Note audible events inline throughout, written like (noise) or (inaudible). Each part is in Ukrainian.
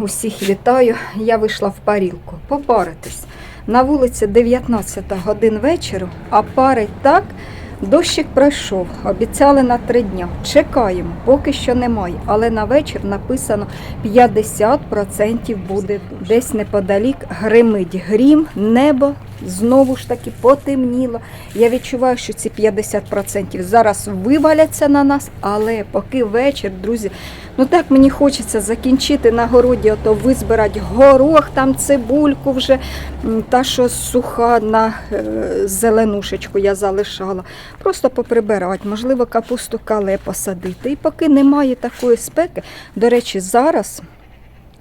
усіх вітаю. Я вийшла в парілку попаритись. На вулиці 19 годин вечора, а парить так. Дощик пройшов, обіцяли на три дня. Чекаємо, поки що немає. Але на вечір написано 50% буде десь неподалік гримить грім, небо знову ж таки потемніло. Я відчуваю, що ці 50% зараз виваляться на нас, але поки вечір, друзі, ну так мені хочеться закінчити на городі, ото визбирати горох, там цибульку вже, та що суха на е, зеленушечку я залишала. Просто поприбирати, можливо, капусту кале посадити. І поки немає такої спеки, до речі, зараз.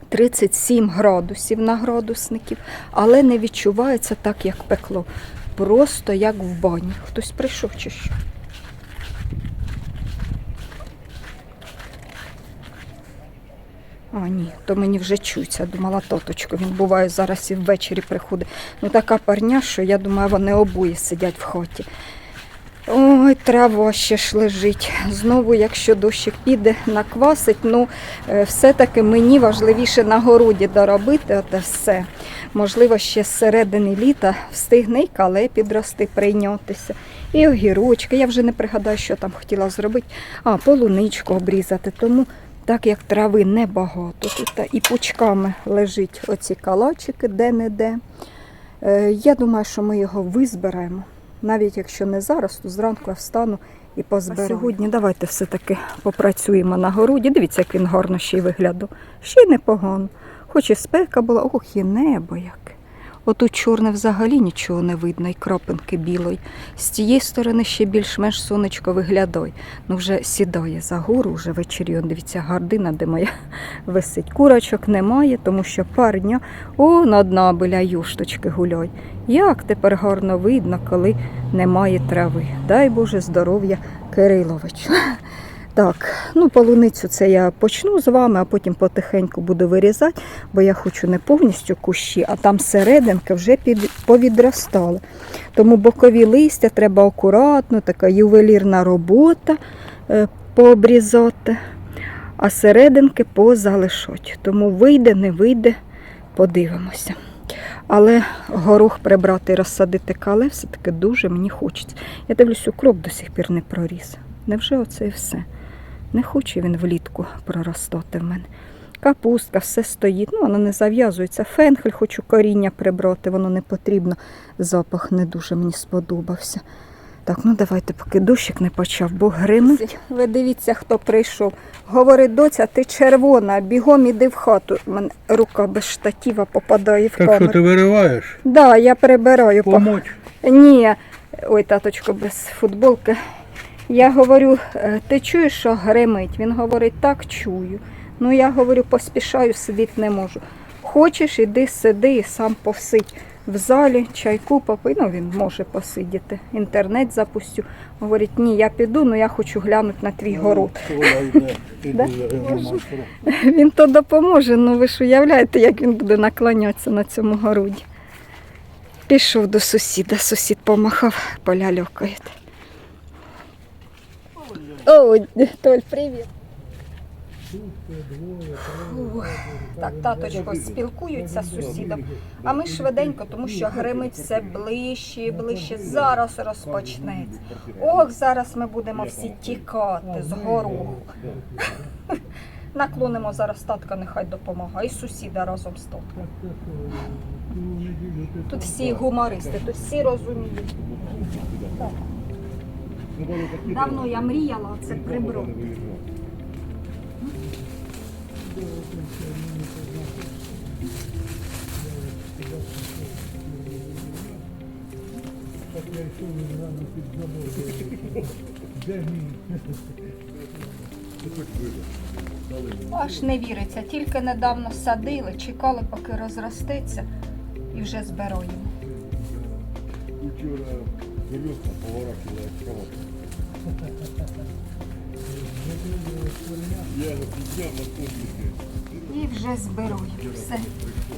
37 градусів на градусників, але не відчувається так, як пекло. Просто як в бані. Хтось прийшов чи що? А, ні, то мені вже чується. Думала, тоточко, він буває зараз і ввечері приходить. Ну така парня, що я думаю, вони обоє сидять в хаті. Ой, трава ще ж лежить. Знову, якщо дощик піде, наквасить, ну е, все-таки мені важливіше на городі доробити оте все. Можливо, ще з середини літа встигне і кале підрости, прийнятися. І огірочки. Я вже не пригадаю, що там хотіла зробити. А, полуничку обрізати. Тому так як трави небагато. Тут і пучками лежить оці калачики де-не-де. Е, Я думаю, що ми його визбираємо. Навіть якщо не зараз, то зранку я встану і позберу. А сьогодні давайте все-таки попрацюємо на городі. Дивіться, як він гарно ще й виглядав. Ще й непогано. Хоч і спека була, ох, і небо яке. Отут чорне взагалі нічого не видно, і крапинки білої. З тієї сторони ще більш-менш сонечко виглядає. Ну вже сідає за гору, вже вечері. Дивіться, гардина, де моя (laughs) висить. Курочок немає, тому що парня он одна біля юшточки гуляй. Як тепер гарно видно, коли немає трави. Дай Боже здоров'я Кириловичу. (laughs) Так, ну полуницю це я почну з вами, а потім потихеньку буду вирізати, бо я хочу не повністю кущі, а там серединки вже під, повідростали. Тому бокові листя треба акуратно, така ювелірна робота е, пообрізати, а серединки позалишать. Тому вийде, не вийде, подивимося. Але горох прибрати і розсадити кале все-таки дуже мені хочеться. Я дивлюсь, укроп до сих пір не проріс. Невже оце і все? Не хоче він влітку проростати в мене. Капустка, все стоїть, ну воно не зав'язується. Фенхель хочу коріння прибрати, воно не потрібно. Запах не дуже мені сподобався. Так, ну давайте, поки дощик не почав, бо гримить. Ви дивіться, хто прийшов. Говорить, доця, ти червона, бігом іди в хату. У мене рука без штатіва попадає в Так що ти вириваєш? Да, я прибираю. Помочь? ні, ой, таточко, без футболки. Я говорю, «Е, ти чуєш, що гримить? Він говорить, так чую. Ну я говорю, поспішаю, сидіти не можу. Хочеш, іди сиди і сам посидь в залі, чайку попий. Ну він може посидіти. Інтернет запустю. Говорить, ні, я піду, але я хочу глянути на твій город. (laughs) Він то допоможе, ну ви ж уявляєте, як він буде наклонятися на цьому городі. Пішов до сусіда, сусід помахав, поля льокають. О, Толь, привіт. Фу. Так, таточко спілкуються з сусідом, а ми швиденько, тому що гримить все ближче і ближче. Зараз розпочнеться. Ох, зараз ми будемо всі тікати з гороху. Наклонимо зараз татка, нехай допомагає, і сусіда разом з татком. Тут всі гумористи, тут всі розуміють. Давно я мріяла це прибрати. Аж не віриться, тільки недавно садили, чекали, поки розростеться, і вже збираємо. Колеса поворачивала экскаватор. Я підняв на комплексі. І вже зберу. Все.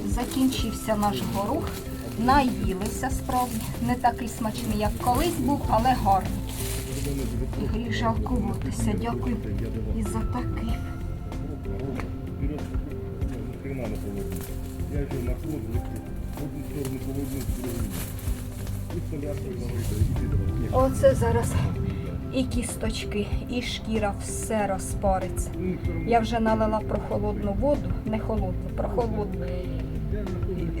Закінчився наш горох. Наїлися справді. Не такий смачний, як колись був, але гарний. І гріх жалкуватися. Дякую і за такий. Я йшов на ход, в одну сторону в другу. І Оце зараз і кісточки, і шкіра, все розпариться. Я вже налила прохолодну воду, не холодну, прохолодну.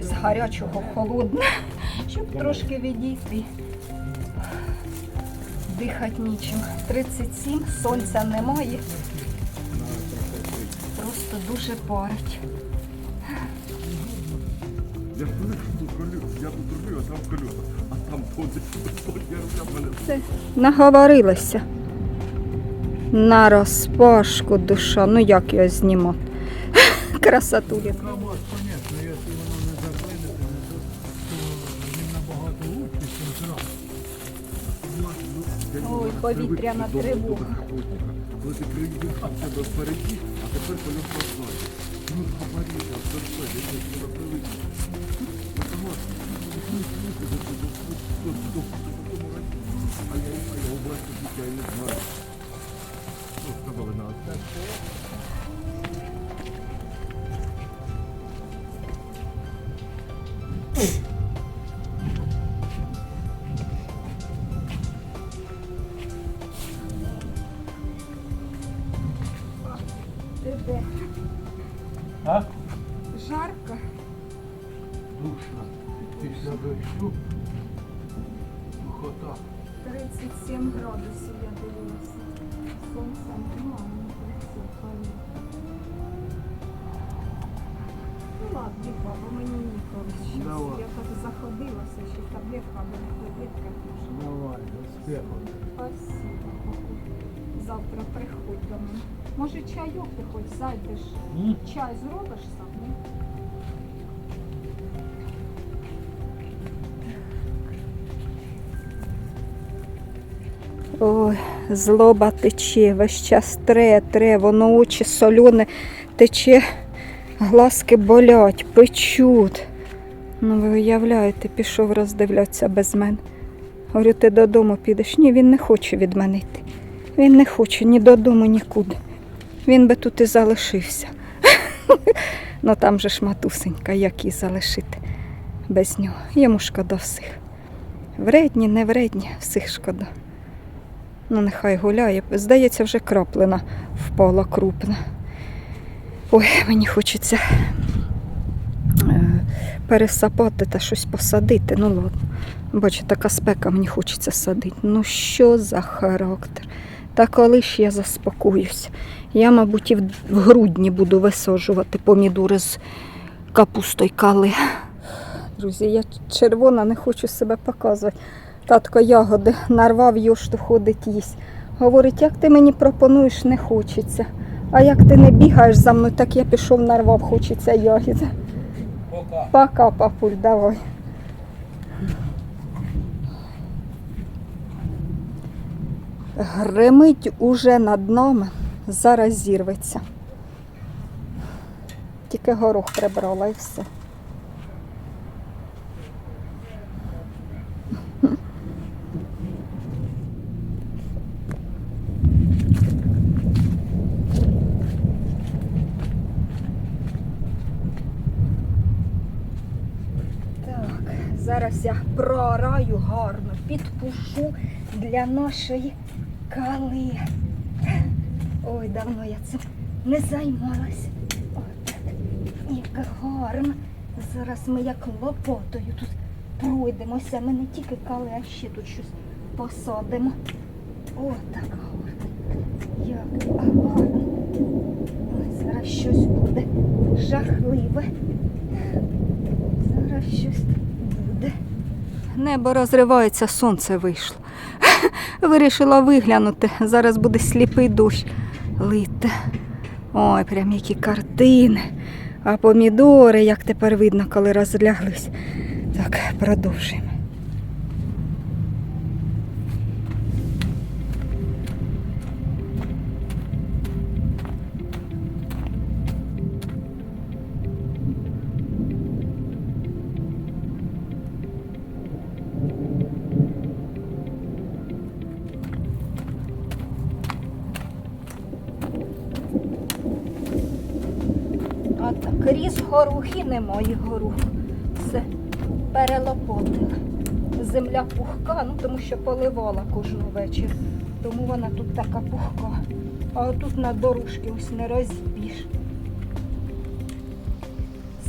З гарячого в холодне, щоб трошки відійти. Дихати нічим. 37, сонця немає, просто дуже парить. Я тут колю, роблю, а там а там. Це (laughs) наговорилася. На розпашку душа. Ну як його знімати? (laughs) Красотулі. Ніж трак. Ой, повітряна тривога. Коли ти приїхав в тебе впереді, а тепер колес позаду. Ну, габаріти, а все, я не вчора привик. А я а я області життя і 37 градусів я дивилася. Не працює. Ну ладно, баба, мені ніколи щось. Я так заходилася, що таблетка або не таблетка. Давай, успіху. Спасибо. Завтра приходь до мене. Може чайок ти хоч зайдеш? Чай зробиш сам? ні? Злоба тече, весь час тре, тре, воно очі солене тече, глазки болять, печуть. Ну, ви уявляєте, пішов роздивлятися без мене. Говорю, ти додому підеш. Ні, він не хоче від. Він не хоче ні додому, нікуди. Він би тут і залишився. (laughs) Ну там же ж матусенька, як її залишити без нього. Йому шкода всіх. Вредні, не вредні, всіх шкода. Ну, нехай гуляє. Здається, вже краплина впала крупна. Ой, мені хочеться е, пересапати та щось посадити. Ну ладно. Бачу, така спека, мені хочеться садити. Ну що за характер? Та коли ж я заспокоюсь? Я, мабуть, і в грудні буду висаджувати помідори з капустою кали. Друзі, я червона, не хочу себе показувати. Татко ягоди нарвав, йошту ходить їсть. Говорить, як ти мені пропонуєш, не хочеться. А як ти не бігаєш за мною, так я пішов нарвав, хочеться ягід. Пока. Пока, папуль, давай. Гримить уже над нами, зараз зірветься. Тільки горох прибрала і все. Так, зараз я проораю гарно, підпушу для нашої кали. Ой, давно я цим не займалась. Отак. Як гарно. Зараз ми як лопотою тут пройдемося. Ми не тільки кали, а ще тут щось посадимо. О, так гарно. Як гарно. Ой, зараз щось буде жахливе. Зараз щось. Небо розривається, сонце вийшло. (laughs) Вирішила виглянути. Зараз буде сліпий дощ Лите. Ой, прям які картини. А помідори, як тепер видно, коли розляглись. Так, продовжуємо. А горухи немає горуху. Все перелопотила. Земля пухка, ну тому що поливала кожен вечір. Тому вона тут така пухка. А отут на дорожки ось не розбіж.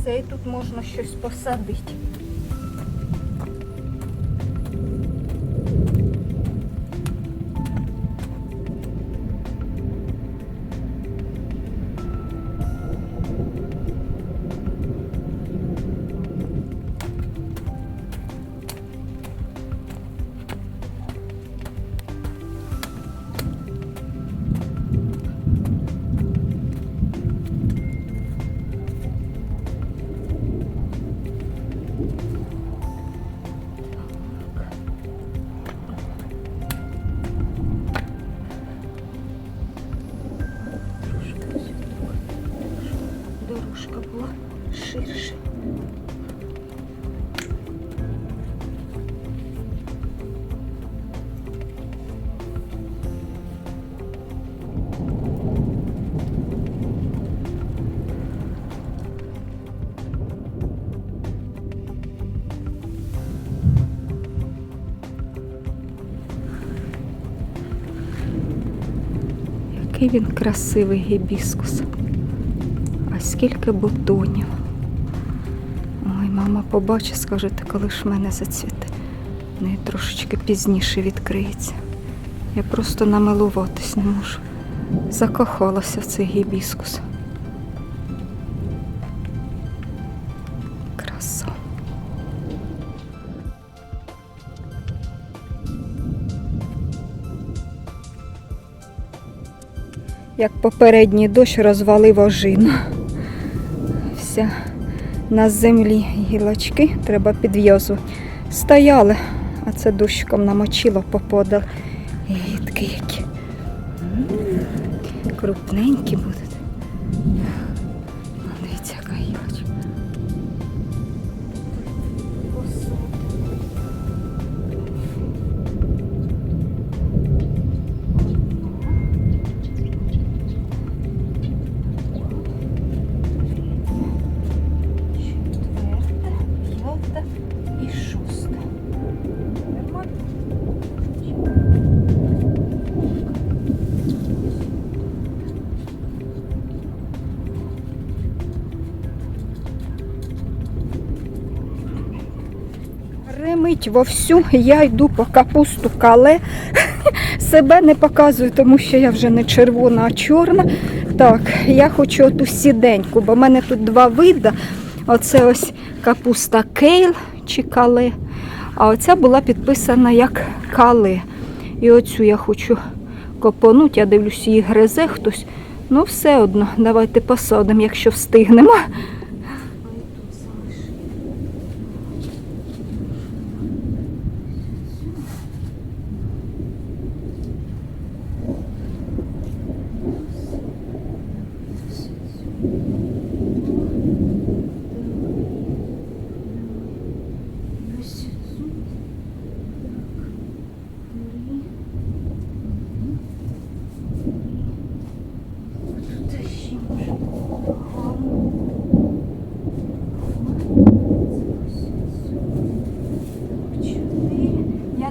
Це і тут можна щось посадити. Який він красивий гібіскус. А скільки бутонів. Ой, мама побачить, скаже, «Та коли ж мене зацвіте. Неї трошечки пізніше відкриється. Я просто намилуватись не можу. Закохалася в цей гібіскус. Як попередній дощ розвалив ожину. Вся на землі гілочки треба підв'язувати. Стояли, а це дощиком намочило, поподал. Гідки які. Крупненькі будуть. Ремить вовсю, я йду по капусту кале. (laughs) Себе не показую, тому що я вже не червона, а чорна. Так, я хочу оту сіденьку, бо в мене тут два види. Оце ось капуста кейл чи кале, а оця була підписана як кале. І оцю я хочу копонуть, я дивлюсь, її гризе хтось. Ну, все одно, давайте посадимо, якщо встигнемо.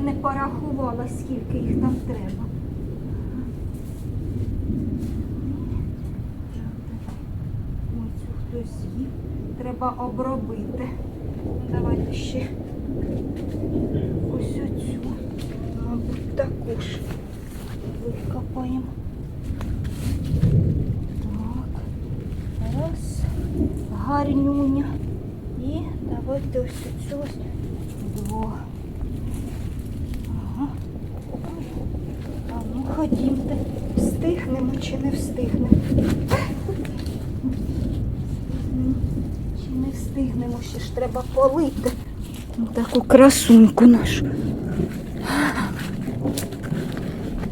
Не порахувала, скільки їх там треба. Цю хтось з'їв. Треба обробити. Давайте ще ось оцю. Мабуть, таку ж викопаємо. Так. Раз. Гарнюня. І давайте ось цю ось два. Ага. А ну ходімте. Встигнемо чи не встигнемо? Чи не встигнемо, ще ж треба полити. Ну, Таку красуньку нашу.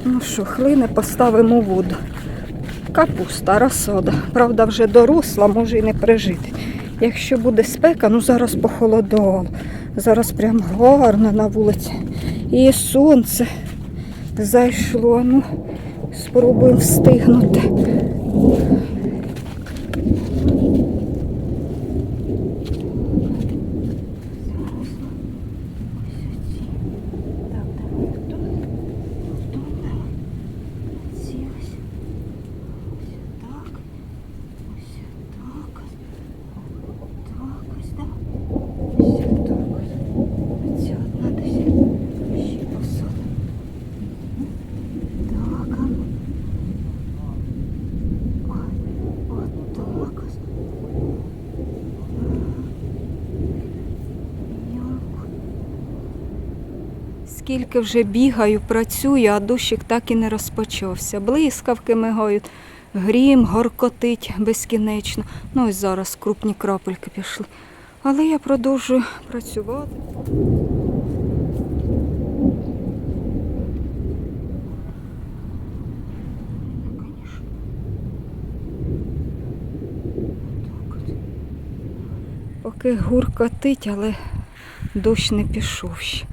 Ну що, хлине поставимо воду. Капуста, розсада. Правда, вже доросла, може і не прижити. Якщо буде спека, ну зараз похолодало. Зараз прям гарно на вулиці. І сонце зайшло. Ну, спробуємо встигнути. Так, давай тут. Тут давай. Ці ось. Ось так. Ось так. Так ось, да. Ось так ось. Ця одна десь ще посадимо. Так, а ну. Ой, от так ось. Йолку. Скільки вже бігаю, працюю, а дощик так і не розпочався. Блискавки мигають, грім горкотить безкінечно. Ну ось зараз крупні крапельки пішли. Але я продовжую працювати. Поки гуркотить, але дощ не пішов ще.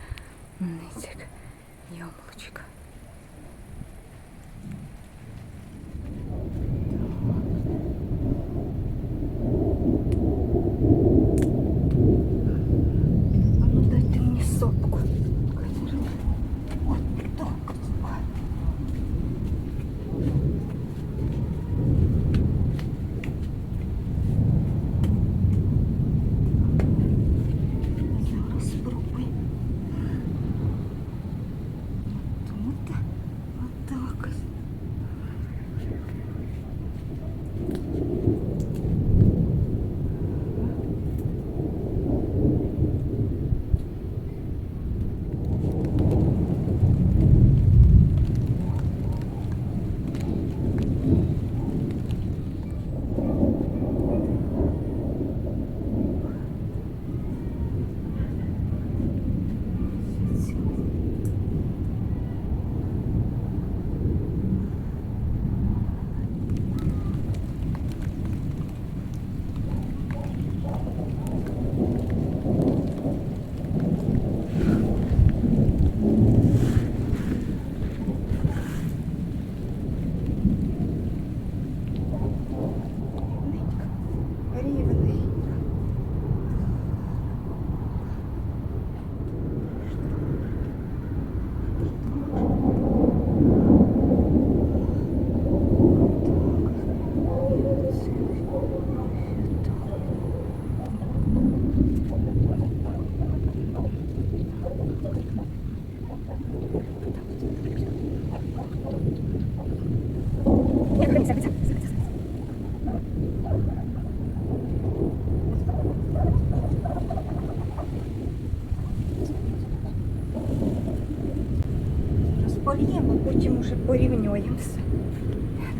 Потім уже порівнюємося.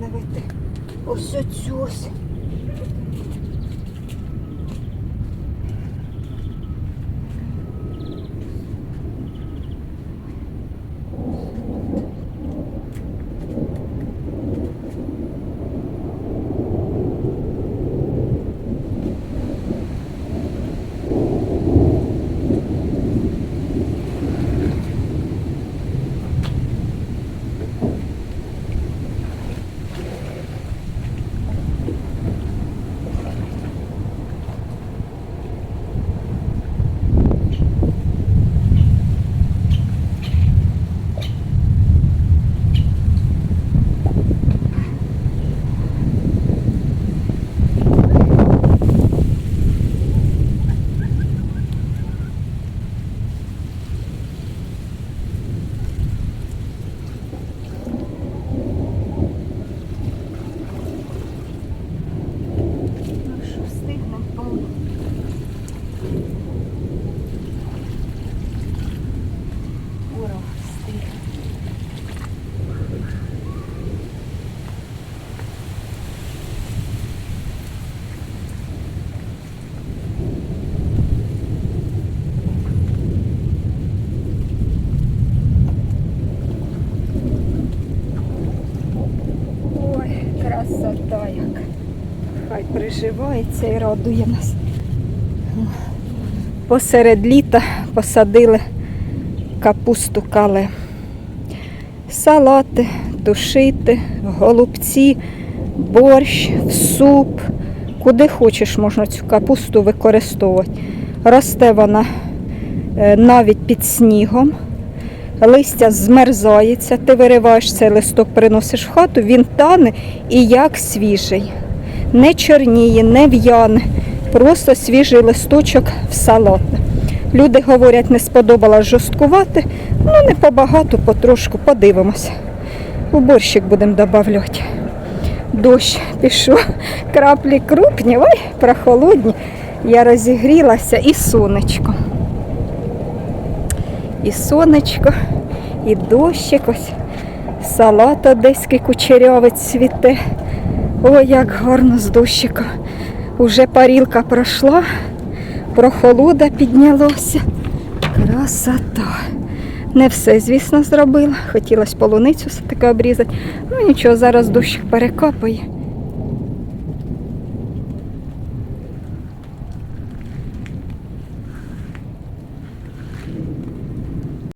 Давайте ось оцю ось. Ну що, встигнемо повно. Ура, встигнемо. Ой, красота як. Хай приживається і радує нас. Посеред літа посадили капусту кале. Салати, тушити, голубці, борщ, суп, Куди хочеш, можна цю капусту використовувати. Росте вона е, навіть під снігом. Листя змерзається, ти вириваєш цей листок, приносиш в хату, він тане і як свіжий. Не чорніє, не в'яне, просто свіжий листочок в салат. Люди говорять, не сподобалось жорсткувати, ну не побагато, потрошку, подивимося. У борщик будемо додавати. Дощ пішов, краплі крупні, ой, прохолодні. Я розігрілася і сонечко. І сонечко, і дощик ось. Салат одеський кучерявець цвіте. Ой, як гарно з дощиком. Уже парілка пройшла, прохолода піднялося. Красота. Не все, звісно, зробила. Хотілося полуницю все-таки обрізати. Ну нічого, зараз дощик перекапає.